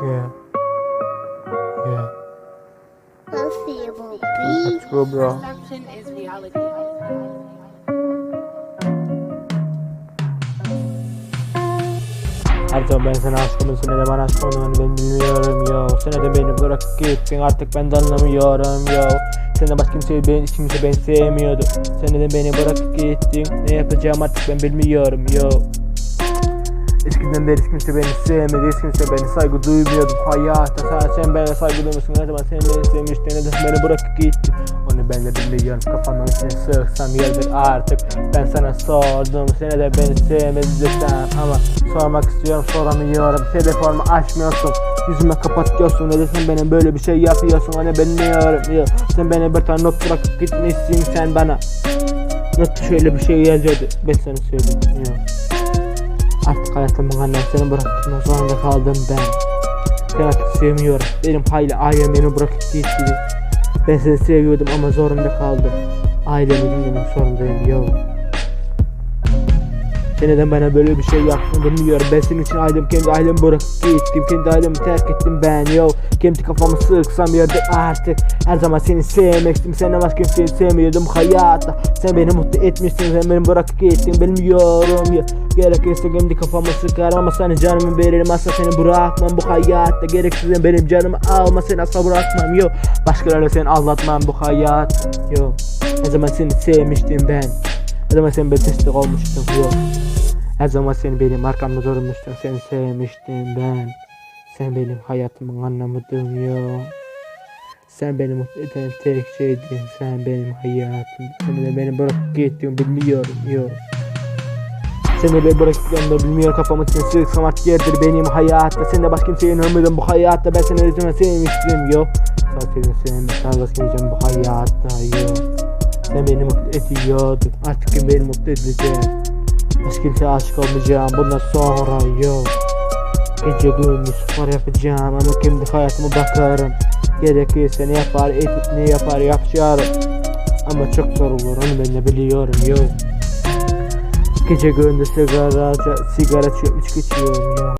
Yeah. Yeah. Perceivable Let's go bro. Perception is reality. Zaman ben sana aşkımın sen de bana aşık olduğunu ben bilmiyorum yo Sen de beni bırakıp gittin artık ben de anlamıyorum yo Sen de başka kimse beni, kimse beni sevmiyordu Sen de beni bırakıp gittin Ne yapacağım artık ben bilmiyorum yo Eskiden beri hiç kimse beni sevmedi, hiç kimse beni saygı duymuyordum hayatta Sen, sen bana saygı duymuyorsun, ne zaman sen beni sevmiştin, ne zaman beni bırakıp gittin? Onu ben de bilmiyorum, kafamın içine sıksam yerdir artık. Ben sana sordum, sen de beni sevmedin desem Ama sormak istiyorum, soramıyorum, telefonumu açmıyorsun Yüzüme kapatıyorsun, ne desem bana böyle bir şey yapıyorsun. Onu bilmiyorum, ya. Sen beni bir tane not bırakıp gitmişsin. Sen bana Not şöyle bir şey yazıyordu, ben sana söyleyeyim. ya. Artık hayatımın annem seni bırakmak zorunda kaldım ben. Seni artık sevmiyorum. Benim hayli ailem beni bırakıp gitti. Ben seni seviyordum ama zorunda kaldım. Ailemi dinlemek zorundayım yo. Sen neden bana böyle bir şey yaptın bilmiyorum. Ben senin için ailem kendi ailemi bırakıp gittim. Kendi ailemi terk ettim ben yo. Kendi kafamı sıksam yerde artık Her zaman seni sevmiştim Senden başka kimseyi sevmiyordum hayatta. Sen beni mutlu etmişsin Sen beni bırakıp gittin. Bilmiyorum ya. Gerekirse kendi kafamı sıkar ama sana canımı veririm. Asla seni bırakmam bu hayatta. Gereksizden benim canımı alma. Seni asla bırakmam yo. Başkalarıyla seni anlatmam bu hayat yo. Her zaman seni sevmiştim ben Her sen beni destek olmuştun yo her zaman sen benim arkamda durmuştun, seni sevmiştim ben. Sen benim hayatımın anlamıydın yo. Sen beni mutlu tek şeydin, sen benim hayatım. Sen de beni bırakıp gittin bilmiyorum yo. Seni beni bırakıp gittiğini bilmiyorum kafamın içine sıksam artık yerdir benim hayatta. Sen de başka kimseye inanmıyordun bu hayatta, ben seni yüzüme sevmiştim yo. Sen seni vazgeçeceğim bu hayatta yo. Artık kim beni mutlu edecek? Başka kimseye aşık olmayacağım bundan sonra yo Gece gündüz spor yapacağım ama kendi hayatıma bakarım. Gerekirse ne yapar etik ne yapar yapacağım. Ama çok zor olur onu ben de biliyorum yo Gece gündüz sigara, sigara içki içiyorum yo